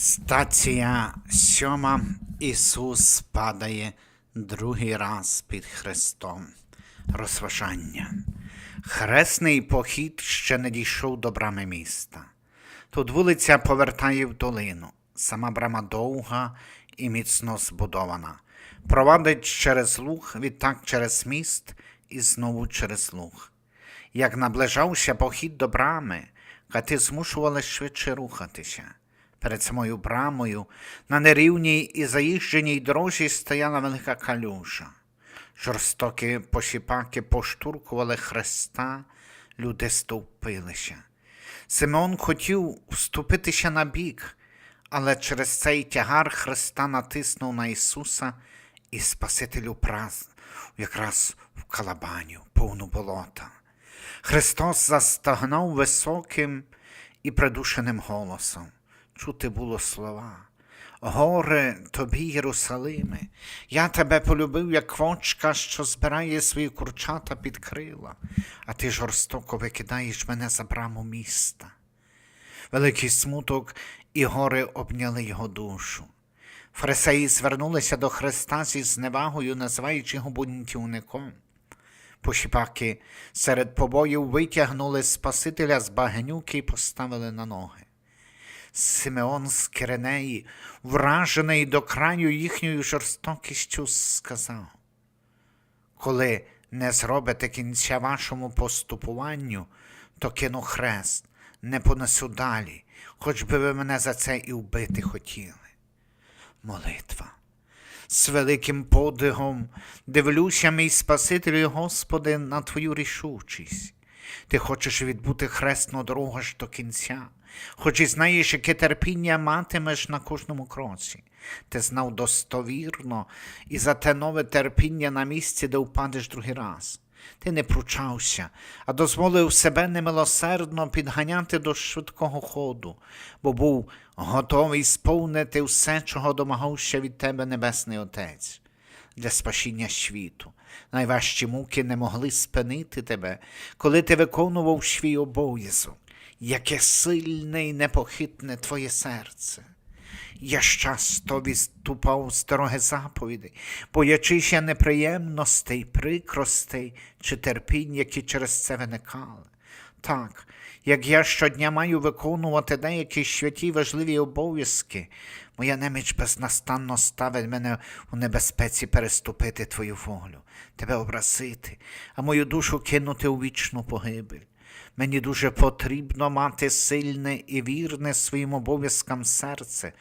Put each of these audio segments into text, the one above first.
Стація сьома. Ісус падає другий раз під Христом. Розважання. Хресний похід ще не дійшов до брами міста. Тут вулиця повертає в долину. Сама брама довга і міцно збудована. Провадить через луг, відтак через міст і знову через луг. Як наближався похід до брами, кати змушували швидше рухатися. Перед самою брамою на нерівній і заїждженій дорожі стояла велика калюжа. Жорстокі пошіпаки поштуркували хреста, люди стовпилися. Симеон хотів вступитися на бік, але через цей тягар хреста натиснув на Ісуса і Спасителю праз якраз в калабаню, повну болота. Христос застогнав високим і придушеним голосом. Чути було слова. Горе тобі, Єрусалиме, я тебе полюбив, як квочка, що збирає свої курчата під крила, а ти жорстоко викидаєш мене за браму міста. Великий смуток і гори обняли його душу. Фарисеї звернулися до Христа зі зневагою, називаючи його бунтівником. Пошіпаки серед побоїв витягнули Спасителя з багнюки і поставили на ноги. Симеон з Киренеї, вражений до краю їхньою жорстокістю, сказав: Коли не зробите кінця вашому поступуванню, то кину хрест, не понесу далі, хоч би ви мене за це і вбити хотіли. Молитва. З великим подигом дивлюся, мій Спасителю, Господи, на Твою рішучість. Ти хочеш відбути хресну дорогу аж до кінця, хоч і знаєш, яке терпіння матимеш на кожному кроці. Ти знав достовірно і за те нове терпіння на місці, де впадеш другий раз. Ти не пручався, а дозволив себе немилосердно підганяти до швидкого ходу, бо був готовий сповнити все, чого домагався від тебе Небесний Отець. Для спасіння світу. Найважчі муки не могли спинити тебе, коли ти виконував свій обов'язок. Яке сильне і непохитне твоє серце. Я часто відступав з дороги заповідей, боячися неприємностей, прикростей чи терпінь, які через це виникали. Так, як я щодня маю виконувати деякі святі важливі обов'язки, моя неміч безнастанно ставить мене у небезпеці переступити твою волю, тебе образити, а мою душу кинути у вічну погибель. Мені дуже потрібно мати сильне і вірне своїм обов'язкам серце,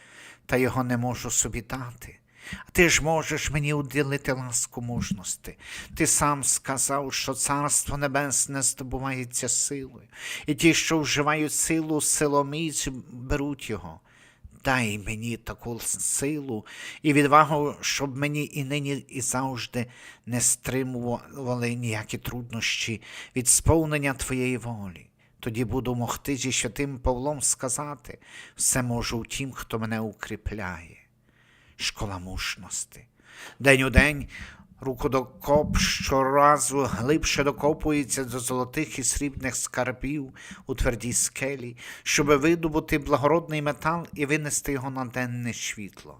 та його не можу собі дати. А ти ж можеш мені уділити ласку мужності. Ти сам сказав, що Царство Небесне здобувається силою, і ті, що вживають силу силоміць, беруть його. Дай мені таку силу і відвагу, щоб мені і нині, і завжди не стримували ніякі труднощі від сповнення Твоєї волі. Тоді буду могти зі святим Павлом сказати все можу в тім, хто мене укріпляє. Школа мужності. День у день рукодокоп щоразу глибше докопується до золотих і срібних скарбів у твердій скелі, щоби видобути благородний метал і винести його на денне світло.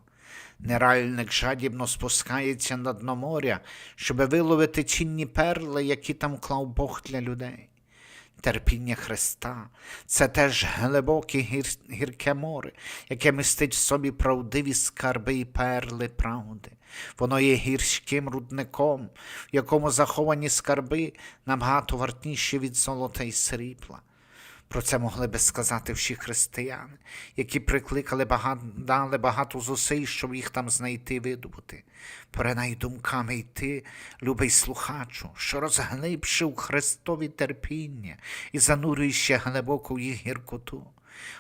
Неральник жадібно спускається на дно моря, щоби виловити цінні перли, які там клав Бог для людей. Терпіння Христа це теж глибоке гір... гірке море, яке містить в собі правдиві скарби і перли правди. Воно є гірським рудником, в якому заховані скарби набагато вартніші від золота і срібла. Про це могли би сказати всі християни, які прикликали багато, дали багато зусиль, щоб їх там знайти видобути. Поринай думками йти, любий слухачу, що розглибши в Христові терпіння і занурюєшся глибоко в їх гіркоту.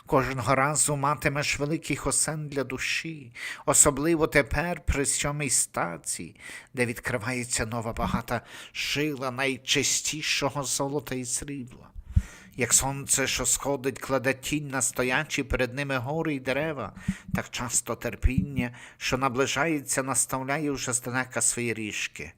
Кожного разу матимеш великий хосен для душі, особливо тепер при сьомій стації, де відкривається нова багата шила найчистішого золота і срібла. Як сонце, що сходить, кладе тінь на стоячі перед ними гори й дерева, так часто терпіння, що наближається, наставляє вже здалека свої ріжки.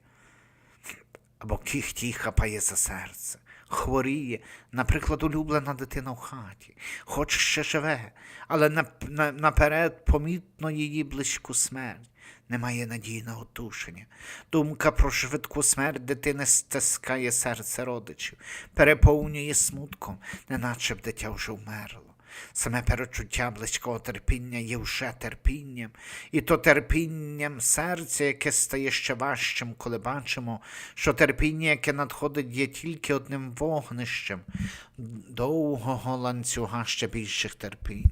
Або кіхті й хапає за серце. Хворіє, наприклад, улюблена дитина в хаті, хоч ще живе, але наперед помітно її близьку смерть. Немає надії на отушення. Думка про швидку смерть дитини стискає серце родичів, переповнює смутком, неначе б дитя вже вмерло. Саме перечуття близького терпіння є вже терпінням, і то терпінням серця, яке стає ще важчим, коли бачимо, що терпіння, яке надходить, є тільки одним вогнищем довгого ланцюга ще більших терпінь.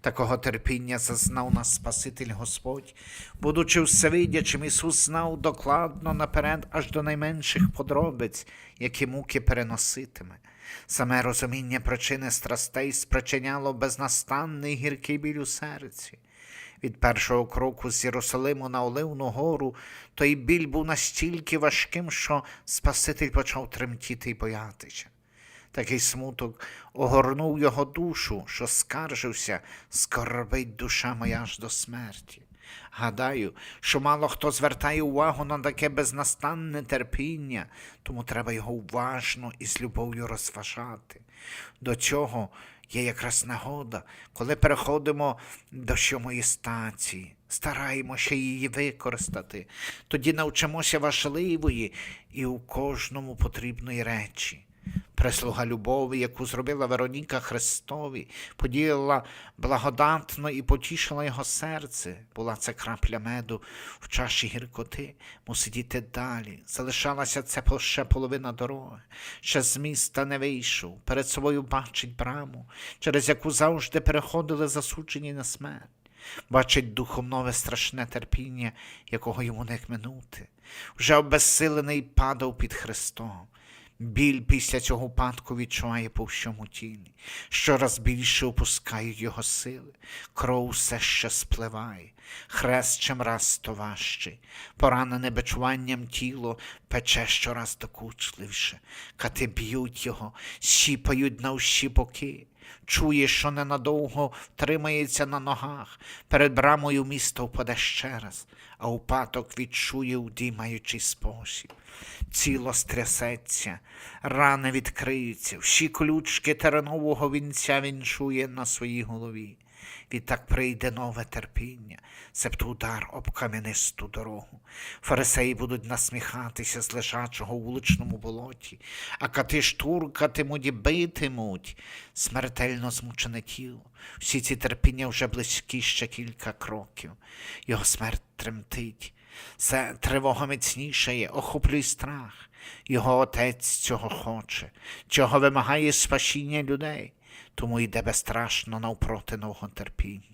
Такого терпіння зазнав нас Спаситель Господь, будучи всевидячим, Ісус знав докладно наперед аж до найменших подробиць, які муки переноситиме. Саме розуміння причини страстей спричиняло безнастанний гіркий біль у серці. Від першого кроку з Єрусалиму на Оливну гору той біль був настільки важким, що Спаситель почав тремтіти й боятися. Такий смуток огорнув його душу, що скаржився, скорбить душа моя аж до смерті. Гадаю, що мало хто звертає увагу на таке безнастанне терпіння, тому треба його уважно і з любов'ю розважати. До цього є якраз нагода, коли переходимо до сьомої стації, стараємося її використати, тоді навчимося важливої і у кожному потрібної речі. Прислуга любові, яку зробила Вероніка Христові, поділила благодатно і потішила його серце. Була це крапля меду в чаші гіркоти, мусить іти далі. Залишалася це ще половина дороги. Ще з міста не вийшов. Перед собою бачить браму, через яку завжди переходили засуджені на смерть. Бачить духом нове страшне терпіння, якого йому не минути. Вже обезсилений падав під Христом. Біль після цього падку відчуває по всьому тілі. Щораз більше опускають його сили, кров все ще спливає, хрест чим раз то важчий, поранене бичуванням тіло пече щораз докучливіше, кати б'ють його, щіпають на всі боки. Чує, що ненадовго втримається на ногах, перед брамою місто впаде ще раз, а упадок відчує у діймаючий спосіб. Тіло стрясеться, рани відкриються, всі колючки теренового вінця він чує на своїй голові. Відтак прийде нове терпіння, себто удар об кам'янисту дорогу. Фарисеї будуть насміхатися з лежачого в вуличному болоті, а кати штуркатимуть і битимуть смертельно змучене тіло. Всі ці терпіння вже близькі ще кілька кроків. Його смерть тремтить. Це тривога міцнішає, охоплює страх. Його отець цього хоче, цього вимагає спасіння людей, тому йде безстрашно навпроти нового терпіння.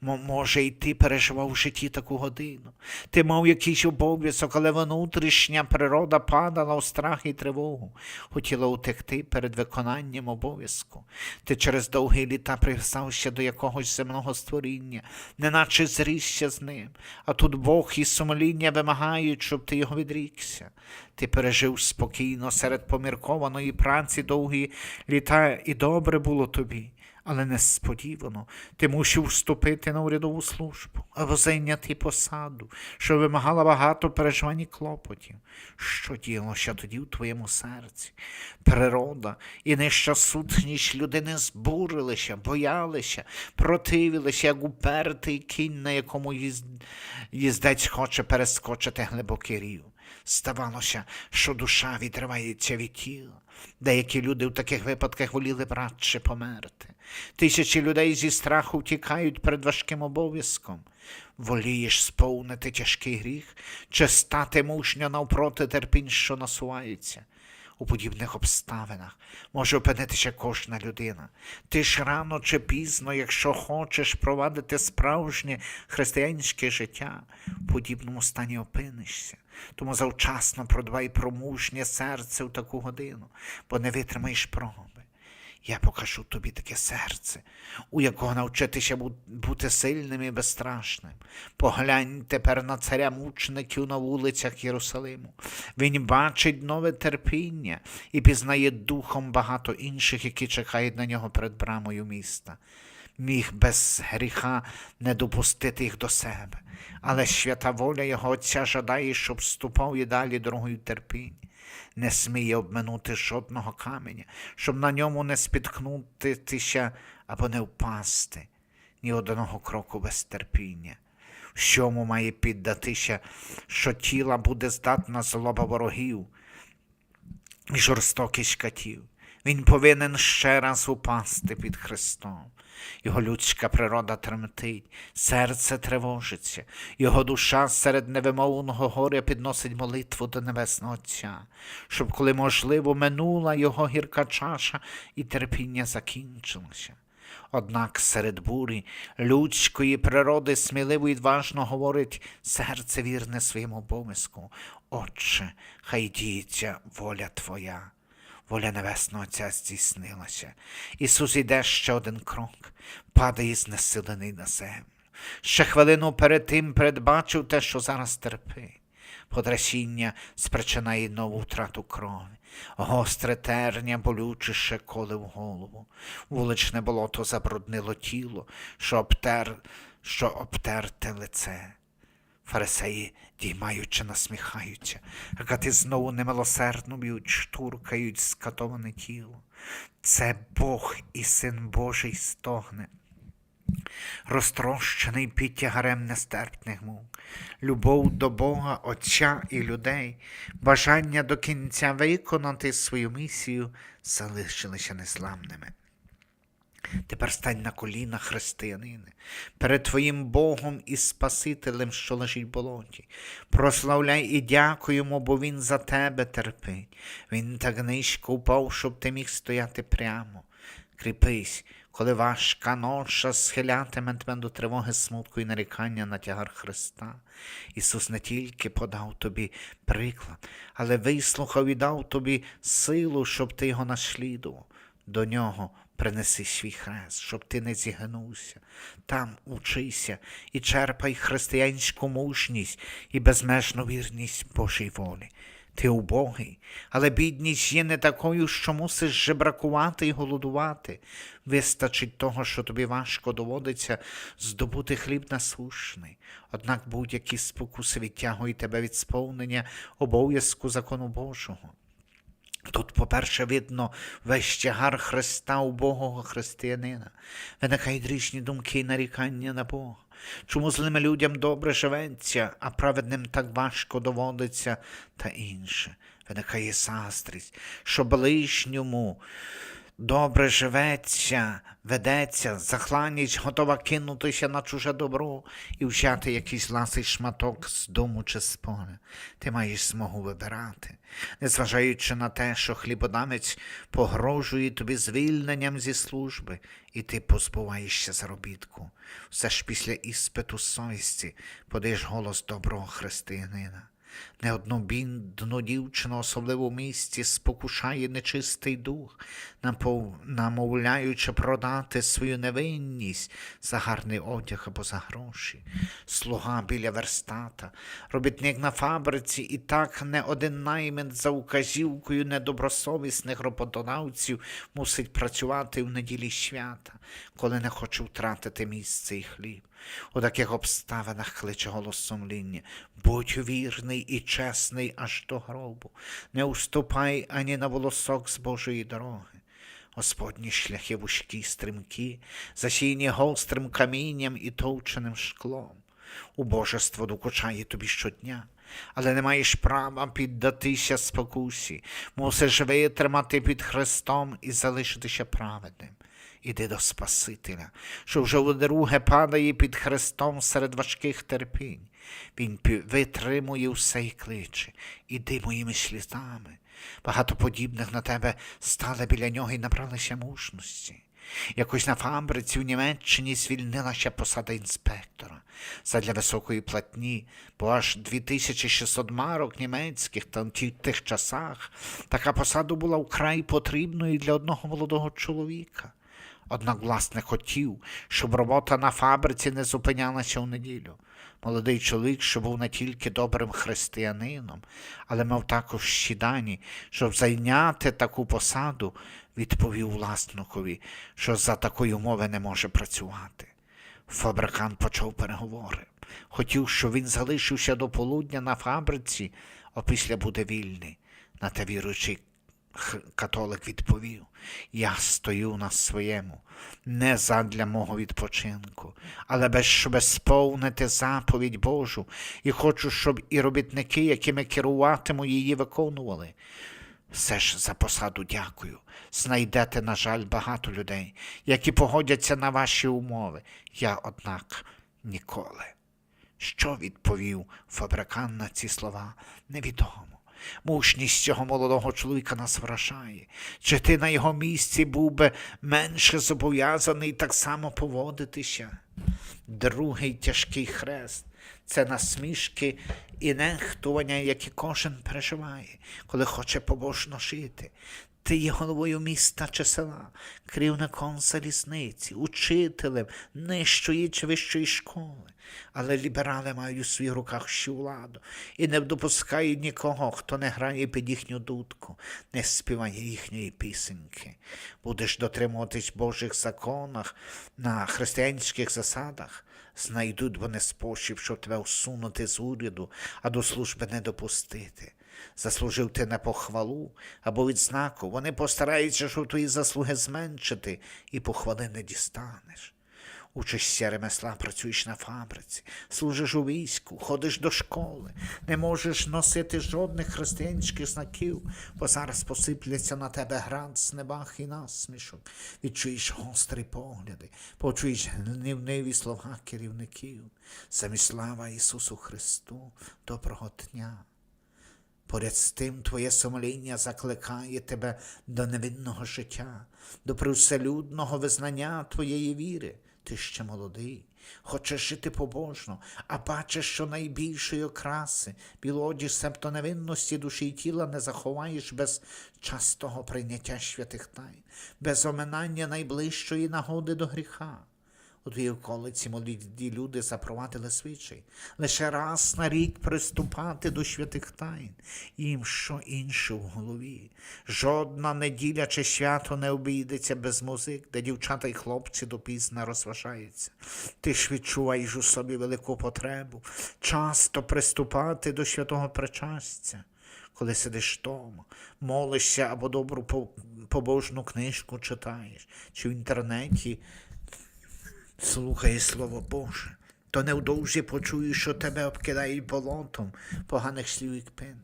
Мо- Може, і ти переживав в житті таку годину. Ти мав якийсь обов'язок, але внутрішня природа падала у страх і тривогу, хотіла утекти перед виконанням обов'язку. Ти через довгі літа прив'язався до якогось земного створіння, неначе зрісся з ним, а тут Бог і сумління вимагають, щоб ти його відрікся. Ти пережив спокійно серед поміркованої праці довгі літа, і добре було тобі. Але несподівано ти мусив вступити на урядову службу або зайняти посаду, що вимагала багато переживань і клопотів. Що ділося тоді в твоєму серці? Природа і нижча сутність людини збурилися, боялися, противилися, як упертий кінь, на якому їздець хоче перескочити глибокий рів. Здавалося, що душа відривається від тіла. Деякі люди в таких випадках воліли б радше померти. Тисячі людей зі страху втікають перед важким обов'язком. Волієш сповнити тяжкий гріх чи стати мушньо навпроти терпінь, що насуваються. У подібних обставинах може опинитися кожна людина. Ти ж рано чи пізно, якщо хочеш провадити справжнє християнське життя, в подібному стані опинишся. Тому завчасно продбай про мужнє серце в таку годину, бо не витримаєш проби. Я покажу тобі таке серце, у якого навчитися бути сильним і безстрашним. Поглянь тепер на царя мучеників на вулицях Єрусалиму. Він бачить нове терпіння і пізнає духом багато інших, які чекають на нього перед брамою міста. Міг без гріха не допустити їх до себе, але свята воля його Отця жадає, щоб ступав і далі дорогою терпіння. Не сміє обминути жодного каменя, щоб на ньому не спіткнутися або не впасти, ні одного кроку без терпіння. Всьому має піддатися, що тіла буде здатна злоба ворогів і жорстокість катів. Він повинен ще раз упасти під Христом. Його людська природа тремтить, серце тривожиться, його душа серед невимовного горя підносить молитву до Небесного Отця, щоб, коли можливо, минула його гірка чаша і терпіння закінчилося. Однак серед бурі людської природи сміливо і відважно говорить серце вірне своєму обов'язку. Отче, хай діється воля Твоя. Воля Небесного Отця здійснилася. Ісус іде ще один крок, падає знесилений на землю. Ще хвилину перед тим передбачив те, що зараз терпить. Потрясіння спричинає нову втрату крові. Гостре терня болючіше коли в голову. Вуличне болото забруднило тіло, що обтер, що обтерте лице. Фарисеї, діймаючи, насміхаються, гати знову немилосердно б'ють, штуркають скатоване тіло. Це Бог і Син Божий стогне, розтрощений під тягарем нестерпних мук, любов до Бога, Отця і людей, бажання до кінця виконати свою місію залишилися незламними. Тепер стань на коліна, християнине, перед Твоїм Богом і Спасителем, що лежить в болоті. Прославляй і дякуй йому, бо Він за тебе терпить. Він так низько упав, щоб ти міг стояти прямо. Кріпись, коли важка ноша схилятиме тебе до тривоги, смутку і нарікання на тягар Христа. Ісус не тільки подав тобі приклад, але вислухав і дав тобі силу, щоб ти його наслідував. До нього принеси свій хрест, щоб ти не зігнувся. Там учися і черпай християнську мужність і безмежну вірність Божій волі. Ти убогий, але бідність є не такою, що мусиш жебракувати і голодувати. Вистачить того, що тобі важко доводиться здобути хліб насущний. Однак будь-які спокуси відтягують тебе від сповнення обов'язку закону Божого. Тут, по-перше, видно весь тягар Христа убогого християнина. Виникають річні думки і нарікання на Бога. Чому злим людям добре живеться, а праведним так важко доводиться та інше. Виникає застрість, що ближньому добре живеться, ведеться, захланість готова кинутися на чуже добро і взяти якийсь ласий шматок з дому чи з поля. Ти маєш змогу вибирати, незважаючи на те, що хлібодавець погрожує тобі звільненням зі служби, і ти позбуваєшся заробітку. Все ж після іспиту совісті подаєш голос доброго християнина. Не одну дівчину, особливо в місті, спокушає нечистий дух, намовляючи продати свою невинність за гарний одяг або за гроші. Слуга біля верстата, робітник на фабриці і так не один наймент за указівкою недобросовісних роботодавців мусить працювати в неділі свята, коли не хоче втратити місце і хліб. У таких обставинах кличе голос сумління. Будь вірний і чесний аж до гробу, не уступай ані на волосок з Божої дороги. Господні шляхи вузькі, стрімкі, засіяні гострим камінням і товченим шклом. Убожество докучає тобі щодня, але не маєш права піддатися спокусі, мусиш витримати під Христом і залишитися праведним. Іди до Спасителя, що вже вдруге падає під Христом серед важких терпінь. Він витримує все і кличе. Іди моїми слідами. Багато подібних на тебе стали біля нього і набралися мужності. Якось на фабриці в Німеччині звільнилася посада інспектора. Задля високої платні, бо аж 2600 марок німецьких там ті- тих часах така посада була вкрай потрібною для одного молодого чоловіка. Однак власник хотів, щоб робота на фабриці не зупинялася в неділю. Молодий чоловік, що був не тільки добрим християнином, але мав також ще дані, щоб зайняти таку посаду, відповів власникові, що за такої умови не може працювати. Фабрикант почав переговори. Хотів, щоб він залишився до полудня на фабриці, а після буде вільний. На те віруючий католик відповів: Я стою на своєму, не задля мого відпочинку, але без, щоб сповнити заповідь Божу, і хочу, щоб і робітники, якими керуватиму, її виконували. Все ж за посаду дякую. Знайдете, на жаль, багато людей, які погодяться на ваші умови. Я, однак, ніколи. Що відповів фабрикан на ці слова, невідомо. Мужність цього молодого чоловіка нас вражає. Чи ти на його місці був би менше зобов'язаний так само поводитися? Другий тяжкий хрест це насмішки і нехтування, які кожен переживає, коли хоче побожно жити. Ти є головою міста чи села, керівником залізниці, учителем нижчої чи вищої школи. Але ліберали мають у своїх руках всю владу і не допускають нікого, хто не грає під їхню дудку, не співає їхньої пісеньки. Будеш дотримуватись Божих законах на християнських засадах, знайдуть вони спосіб, щоб тебе усунути з уряду, а до служби не допустити. Заслужив ти на похвалу або відзнаку, вони постараються, щоб твої заслуги зменшити, і похвали не дістанеш. Учишся ремесла, працюєш на фабриці, служиш у війську, ходиш до школи, не можеш носити жодних християнських знаків, бо зараз посипляться на тебе град з небах і насмішок. Відчуєш гострі погляди, почуєш гнівниві слова керівників. Самі слава Ісусу Христу, доброго дня. Поряд з тим твоє сумління закликає тебе до невинного життя, до привселюдного визнання твоєї віри. Ти ще молодий, хочеш жити побожно, а бачиш, що найбільшої окраси, білоді, себто невинності душі й тіла не заховаєш без частого прийняття святих тайн, без оминання найближчої нагоди до гріха. У твоїй околиці молоді люди запровадили звичай лише раз на рік приступати до святих тайн, їм що інше в голові. Жодна неділя чи свято не обійдеться без музик, де дівчата й хлопці допізно розважаються. Ти ж відчуваєш у собі велику потребу часто приступати до святого причастя. Коли сидиш вдома, молишся або добру побожну книжку читаєш, чи в інтернеті Слухай Слово Боже, то невдовзі почуєш, що тебе обкидають болотом поганих слів і кпин,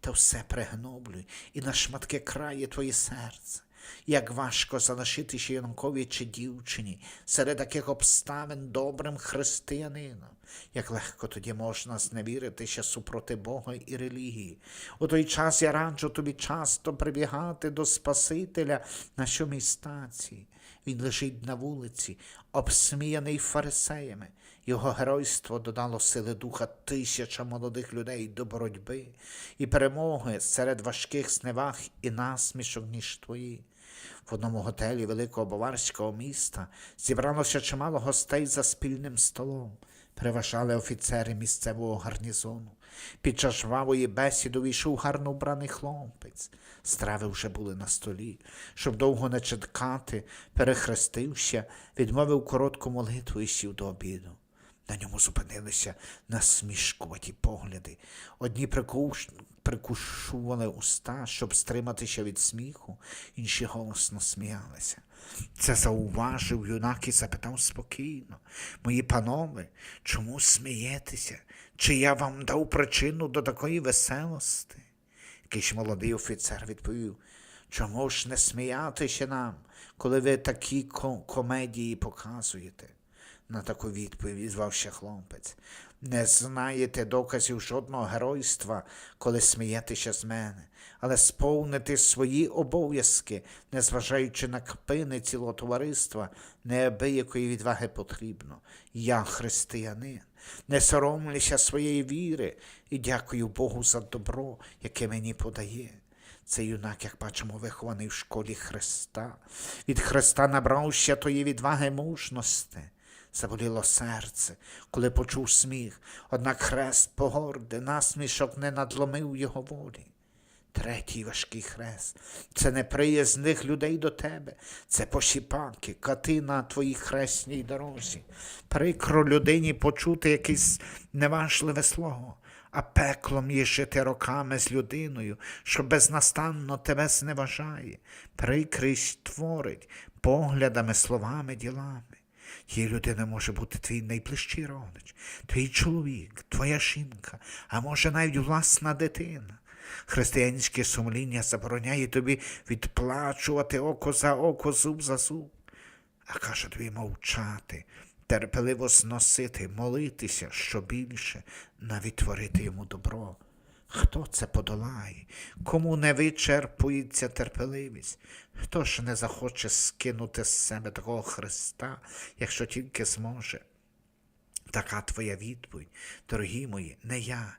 та все пригноблюй і на шматки крає твоє серце. Як важко залишитися юнакові чи дівчині серед таких обставин добрим християнином, як легко тоді можна зневіритися супроти Бога і релігії. У той час я раджу тобі часто прибігати до Спасителя на сьомій стації. Він лежить на вулиці, обсміяний фарисеями. Його геройство додало сили духа тисяча молодих людей до боротьби і перемоги серед важких зневаг і насмішок, ніж твої. В одному готелі великого баварського міста зібралося чимало гостей за спільним столом. Переважали офіцери місцевого гарнізону. Під час жвавої бесіди увійшов гарно вбраний хлопець. Страви вже були на столі. Щоб довго не чекати, перехрестився, відмовив коротку молитву і сів до обіду. На ньому зупинилися насмішкуваті погляди. Одні прикуш... прикушували уста, щоб стриматися від сміху, інші голосно сміялися. Це зауважив юнак і запитав спокійно. Мої панове, чому смієтеся? Чи я вам дав причину до такої веселості? Якийсь молодий офіцер відповів, чому ж не сміятися нам, коли ви такі комедії показуєте? На таку відповідь звався хлопець. Не знаєте доказів жодного геройства, коли смієтеся з мене, але сповнити свої обов'язки, незважаючи на кпини цілого товариства, неабиякої відваги потрібно. Я християнин, не соромлюся своєї віри і дякую Богу за добро, яке мені подає. Цей юнак, як бачимо, вихований в школі Христа. Від Христа набрався тої відваги мужності. Заболіло серце, коли почув сміх, однак хрест погорди, насмішок не надломив його волі. Третій важкий хрест це неприязних людей до тебе, це посіпаки, кати на твоїй хресній дорозі. Прикро людині почути якесь неважливе слово, а пеклом є жити роками з людиною, що безнастанно тебе зневажає, прикрість творить поглядами, словами, ділами. Тією людиною може бути твій найближчий родич, твій чоловік, твоя жінка, а може навіть власна дитина. Християнське сумління забороняє тобі відплачувати око за око, зуб за зуб, а каже тобі мовчати, терпеливо зносити, молитися, що більше, навіть творити йому добро. Хто це подолає? Кому не вичерпується терпеливість? Хто ж не захоче скинути з себе такого Христа, якщо тільки зможе? Така твоя відповідь, дорогі мої, не я,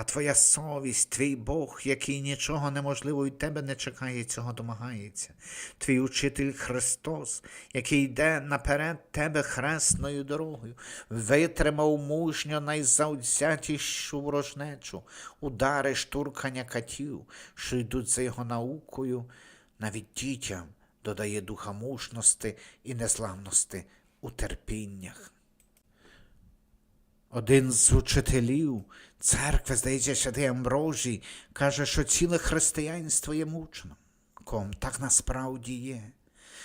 а твоя совість, твій Бог, який нічого неможливо від тебе не чекає, цього домагається. Твій учитель Христос, який йде наперед тебе хресною дорогою, витримав мужньо найзавзятішу ворожнечу, удари штуркання катів, що йдуть за його наукою, навіть дітям додає духа мужності і незламності у терпіннях. Один з учителів церкви, здається, святий Амброжій, каже, що ціле християнство є мучеником. Так насправді є.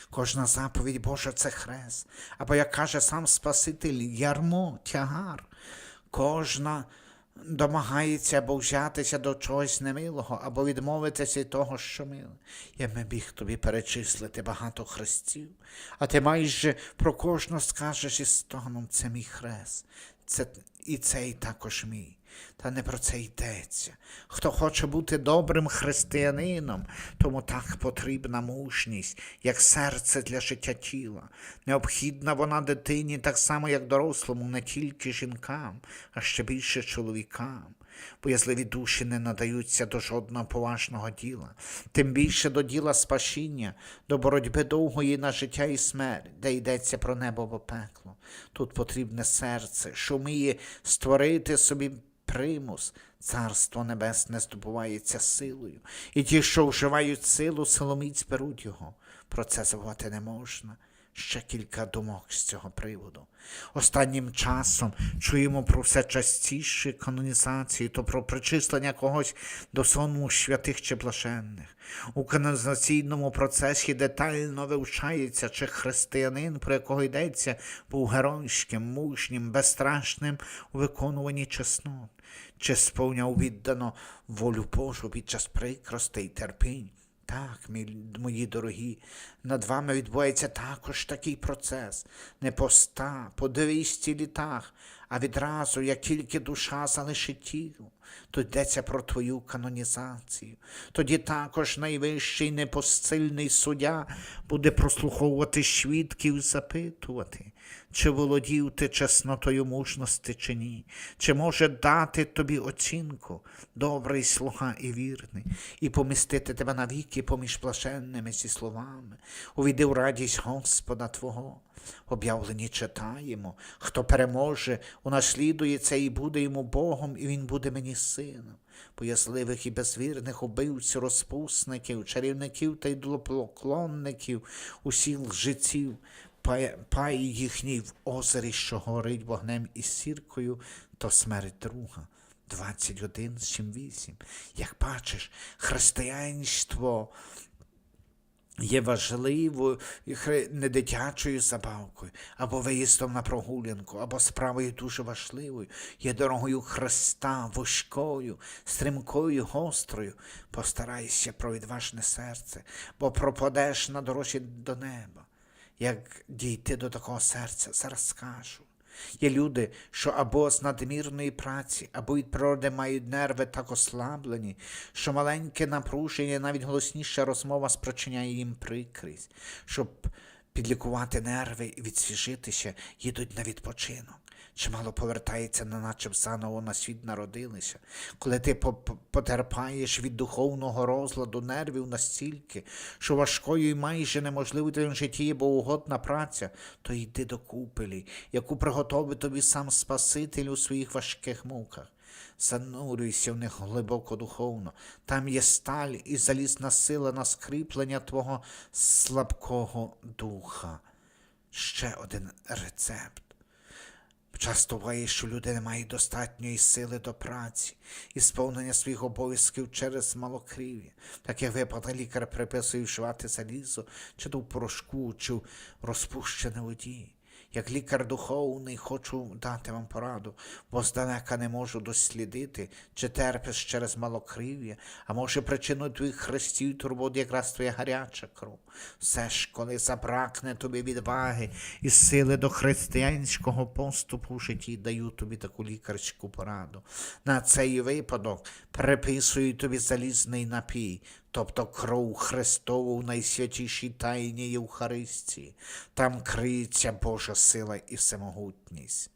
Кожна заповідь Божа це хрест. Або, як каже сам Спаситель, ярмо, тягар. Кожна домагається або взятися до чогось немилого, або відмовитися від того, що миле. Я би міг тобі перечислити багато хрестів, а ти майже про кожну скажеш із стогоном це мій хрест. Це і цей також мій. Та не про це йдеться. Хто хоче бути добрим християнином, тому так потрібна мужність, як серце для життя тіла. Необхідна вона дитині так само, як дорослому, не тільки жінкам, а ще більше чоловікам. Боязливі душі не надаються до жодного поважного діла, тим більше до діла спасіння, до боротьби довгої на життя і смерть, де йдеться про небо або пекло. Тут потрібне серце, що вміє створити собі примус. Царство Небесне здобувається силою, і ті, що вживають силу, силоміць беруть його. Про це забувати не можна. Ще кілька думок з цього приводу. Останнім часом чуємо про все частіші канонізації, то про причислення когось до сонму святих чи блаженних. У канонізаційному процесі детально вивчається, чи християнин, про якого йдеться, був геройським, мужнім, безстрашним у виконуванні чеснот, чи сповняв віддано волю Божу під час прикростей, терпінь. Так, мої дорогі, над вами відбувається також такий процес, не по ста, по двісті літах, а відразу, як тільки душа залишить тіло, то йдеться про твою канонізацію. Тоді також найвищий непосильний суддя буде прослуховувати свідків, запитувати, чи володів ти чеснотою мужності, чи ні, чи може дати тобі оцінку, добрий слуга і вірний, і помістити тебе навіки поміж блаженними зі словами, увійди в радість Господа Твого. Об'явлені читаємо, хто переможе, унаслідується і буде йому Богом, і він буде мені сином. Боязливих і безвірних убивців, розпусників, чарівників та йдолоклонників, усіх лжеців, пай їхній в озері, що горить вогнем і сіркою, то смерть друга. 21, 7-8. Як бачиш, християнство є важливою не дитячою забавкою, або виїздом на прогулянку, або справою дуже важливою, є дорогою Христа, вузькою, стрімкою, гострою. Постарайся про відважне серце, бо пропадеш на дорожі до неба. Як дійти до такого серця, зараз скажу. Є люди, що або з надмірної праці, або від природи мають нерви так ослаблені, що маленьке напруження, навіть голосніша розмова спричиняє їм прикрість, щоб підлікувати нерви і відсвіжитися, їдуть на відпочинок. Чимало повертається, неначе заново на світ народилися. Коли ти по- по- потерпаєш від духовного розладу нервів настільки, що важкою і майже неможливою в житті є богоугодна праця, то йди до купелі, яку приготовив тобі сам Спаситель у своїх важких муках. Занурюйся в них глибоко духовно. Там є сталь і залізна сила на скріплення твого слабкого духа. Ще один рецепт. Часто буває, що люди не мають достатньої сили до праці і сповнення своїх обов'язків через малокрів'я. так таких випадках лікар приписує вживати залізо, чи то в порошку, чи в розпущене воді. Як лікар духовний, хочу дати вам пораду, бо здалека не можу дослідити, чи терпиш через малокрив'я, а може причиною твоїх хрестів і турбот якраз твоя гаряча кров. Все ж, коли забракне тобі відваги і сили до християнського поступу в житті, даю тобі таку лікарську пораду. На цей випадок приписую тобі залізний напій, тобто кров Христову в найсвятішій тайні Євхаристії. Там криється Божа сила і всемогутність.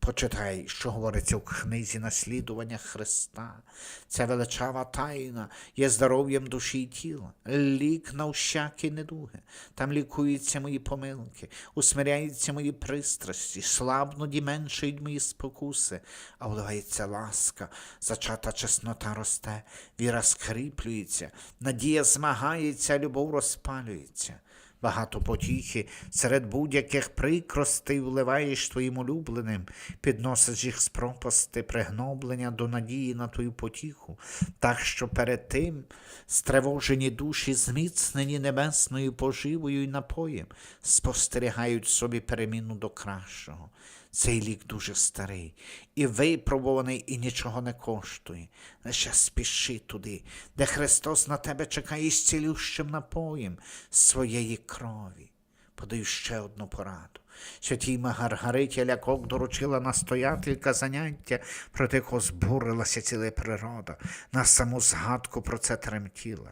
Почитай, що говориться в книзі наслідування Христа. Ця величава тайна є здоров'ям душі і тіла, лік на всякі недуги. Там лікуються мої помилки, усмиряються мої пристрасті, слабнуть і меншають мої спокуси, а вливається ласка, зачата чеснота росте, віра скріплюється, надія змагається, любов розпалюється. Багато потіхи серед будь-яких прикростей вливаєш твоїм улюбленим, підносиш їх з пропасти, пригноблення до надії на твою потіху, так що перед тим стривожені душі, зміцнені небесною поживою і напоєм, спостерігають собі переміну до кращого. Цей лік дуже старий і випробуваний, і нічого не коштує. Лише спіши туди, де Христос на тебе чекає з цілющим напоєм своєї крові. Подаю ще одну пораду. Святій Маргариті Лякок доручила настоятелька заняття, проти якого збурилася ціла природа, на саму згадку про це тремтіла.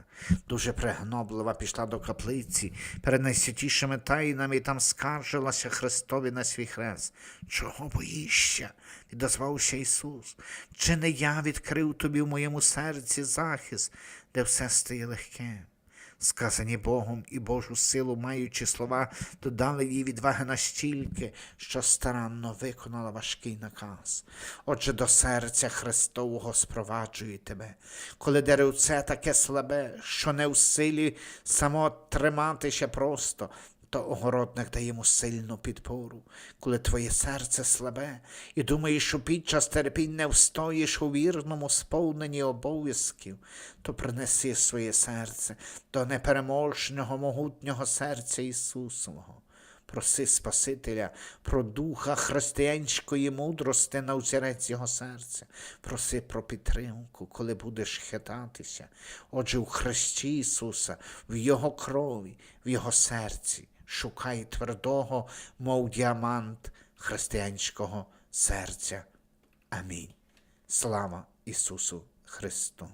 Дуже пригноблива пішла до каплиці перед найсвятішими тайнами і там скаржилася Христові на свій хрест. Чого боїшся? відозвався Ісус. Чи не я відкрив тобі в моєму серці захист, де все стає легким? Сказані Богом і Божу силу, маючи слова, додали їй відваги настільки, що старанно виконала важкий наказ. Отже, до серця Христового спроваджує тебе, коли деревце таке слабе, що не в силі само триматися просто, то огородник дає йому сильну підпору, коли твоє серце слабе, і думаєш, що під час терпінь не встоїш у вірному сповненні обов'язків, то принеси своє серце до непереможного могутнього серця Ісусового. Проси Спасителя про духа християнської мудрости на узірець його серця. Проси про підтримку, коли будеш хитатися. Отже, у Христі Ісуса, в Його крові, в Його серці. Шукай твердого, мов діамант християнського серця. Амінь. Слава Ісусу Христу!